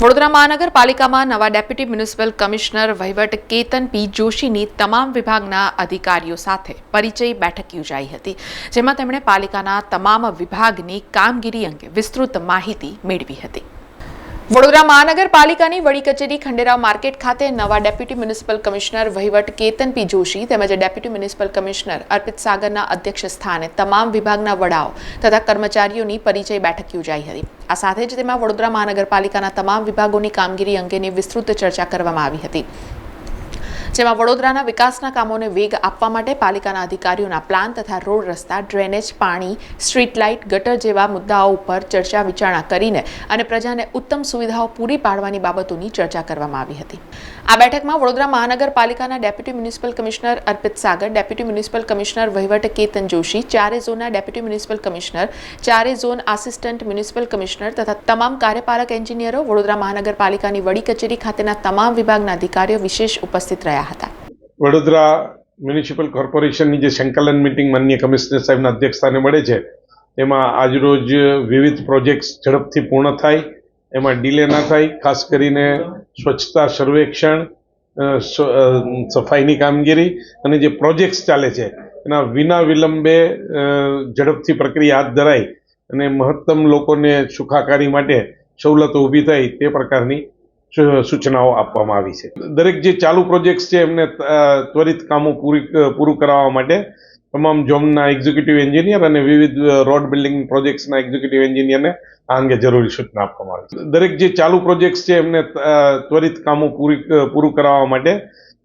વડોદરા મહાનગરપાલિકામાં નવા deputy municipal commissioner વહીવટ કેતન પી જોશીની તમામ વિભાગના અધિકારીઓ સાથે પરિચય બેઠક યોજાઈ હતી, જેમાં તેમણે પાલિકાના તમામ વિભાગની કામગીરી અંગે વિસ્તૃત માહિતી મેળવી હતી. વડોદરા મહાનગરપાલિકાની વડી કચેરી ખંડેરાવ માર્કેટ ખાતે નવા ડેપ્યુટી મ્યુનિસિપલ કમિશનર વહીવટ કેતન પી જોશી તેમજ ડેપ્યુટી મ્યુનિસિપલ કમિશનર અર્પિત સાગરના અધ્યક્ષ સ્થાને તમામ વિભાગના વડાઓ તથા કર્મચારીઓની પરિચય બેઠક યોજાઈ હતી. આ સાથે જ તેમાં વડોદરા મહાનગરપાલિકાના તમામ વિભાગોની કામગીરી અંગેની વિસ્તૃત ચર્ચા કરવામાં આવી હતી. જેમાં વડોદરાના વિકાસના કામોને વેગ આપવા માટે પાલિકાના અધિકારીઓના પ્લાન તથા રોડ રસ્તા, ડ્રેનેજ, પાણી, સ્ટ્રીટ લાઇટ, ગટર જેવા મુદ્દાઓ ઉપર ચર્ચા વિચારણા કરીને અને પ્રજાને ઉત્તમ સુવિધાઓ પૂરી પાડવાની બાબતોની ચર્ચા કરવામાં આવી હતી. આ બેઠકમાં વડોદરા મહાનગરપાલિકાના deputy municipal commissioner Arpit Sagar, deputy municipal commissioner વહીવટ કેતન જોશી, ચારે ઝોનના ડેપ્યુટી મ્યુનિસિપલ કમિશનર, ચારે ઝોન આસિસ્ટન્ટ મ્યુનિસિપલ કમિશનર તથા તમામ કાર્યપાલક એન્જિનિયરો વડોદરા મહાનગરપાલિકાની વડી કચેરી ખાતેના તમામ વિભાગના અધિકારીઓ વિશેષ ઉપસ્થિત રહ્યા. વડોદરા મ્યુનિસિપલ કોર્પોરેશનની જે સંકલન મિટિંગ માનનીય કમિશનર સાહેબના અધ્યક્ષસ્થાને મળે છે તેમાં આજરોજ વિવિધ પ્રોજેક્ટ્સ ઝડપથી પૂર્ણ થાય, એમાં ડીલે ના થાય, ખાસ કરીને સ્વચ્છતા સર્વેક્ષણ સફાઈની કામગીરી અને જે પ્રોજેક્ટ્સ ચાલે છે, એના વિના વિલંબે ઝડપથી પ્રક્રિયા હાથ ધરાય અને મહત્તમ લોકોને સુખાકારી માટે સવલતો ઊભી થાય તે પ્રકારની સૂચનાઓ આપવામાં આવી છે. દરેક જે ચાલુ પ્રોજેક્ટ્સ છે, એમને ત્વરિત કામો પૂરી પૂરું કરાવવા માટે તમામ ઝોનના એક્ઝિક્યુટિવ એન્જિનિયર અને વિવિધ રોડ બિલ્ડિંગ પ્રોજેક્ટ્સના એક્ઝિક્યુટિવ એન્જિનિયરને આ અંગે જરૂરી સૂચના આપવામાં આવી છે. દરેક જે ચાલુ પ્રોજેક્ટ્સ છે, એમને ત્વરિત કામો પૂરી પૂરું કરાવવા માટે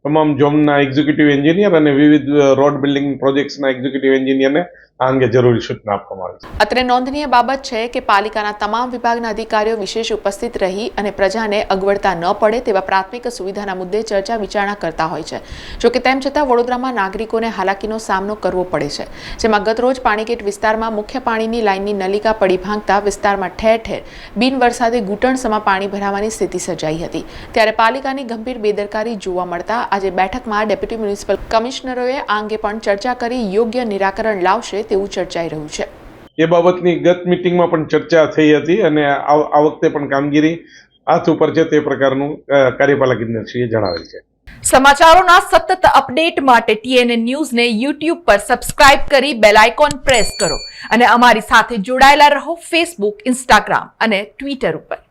તમામ જોમના એક્ઝિક્યુટિવ એન્જિનિયર અને વિવિધ રોડ બિલ્ડિંગ પ્રોજેક્ટ્સના એક્ઝિક્યુટિવ એન્જિનિયરને આ અંગે જરૂરી સૂચના આપવામાં આવી છે. અત્રે નોંધનીય બાબત છે કે પાલિકાના તમામ વિભાગના અધિકારીઓ વિશેષ ઉપસ્થિત રહી અને પ્રજાને અગવડતા ન પડે તેવા પ્રાથમિક સુવિધાના મુદ્દે ચર્ચા વિચારણા કરતા હોય છે. જોકે તેમ છતાં વડોદરામાં નાગરિકોને હાલાકીનો સામનો કરવો પડે છે. જેમાં ગતરોજ પાણીગેટ વિસ્તારમાં મુખ્ય પાણીની લાઇનની નલિકા પડી ભાંગતા વિસ્તારમાં ઠેર ઠેર બિન વરસાદે ઘૂંટણસમાં પાણી ભરાવાની સ્થિતિ સર્જાઈ હતી. ત્યારે પાલિકાની ગંભીર બેદરકારી જોવા મળતા આજે બેઠકમાં ડેપ્યુટી મ્યુનિસિપલ કમિશનરોએ આ અંગે પણ ચર્ચા કરી યોગ્ય નિરાકરણ લાવશે તેવું ચર્ચાઈ રહ્યું છે. એ બાબતની ગત મિટિંગમાં પણ ચર્ચા થઈ હતી અને આ આ વખતે પણ કામગીરી હાથ ઉપર છે તે પ્રકારનું કાર્યપાલક ઇજનેરશ્રીએ જણાવેલ છે. સમાચારોના સતત અપડેટ માટે ટીએનએ ન્યૂઝને યુટ્યુબ પર સબસ્ક્રાઇબ કરી બેલ આઇકોન પ્રેસ કરો અને અમારી સાથે જોડાયેલા રહો ફેસબુક ઇન્સ્ટાગ્રામ અને ટ્વિટર ઉપર.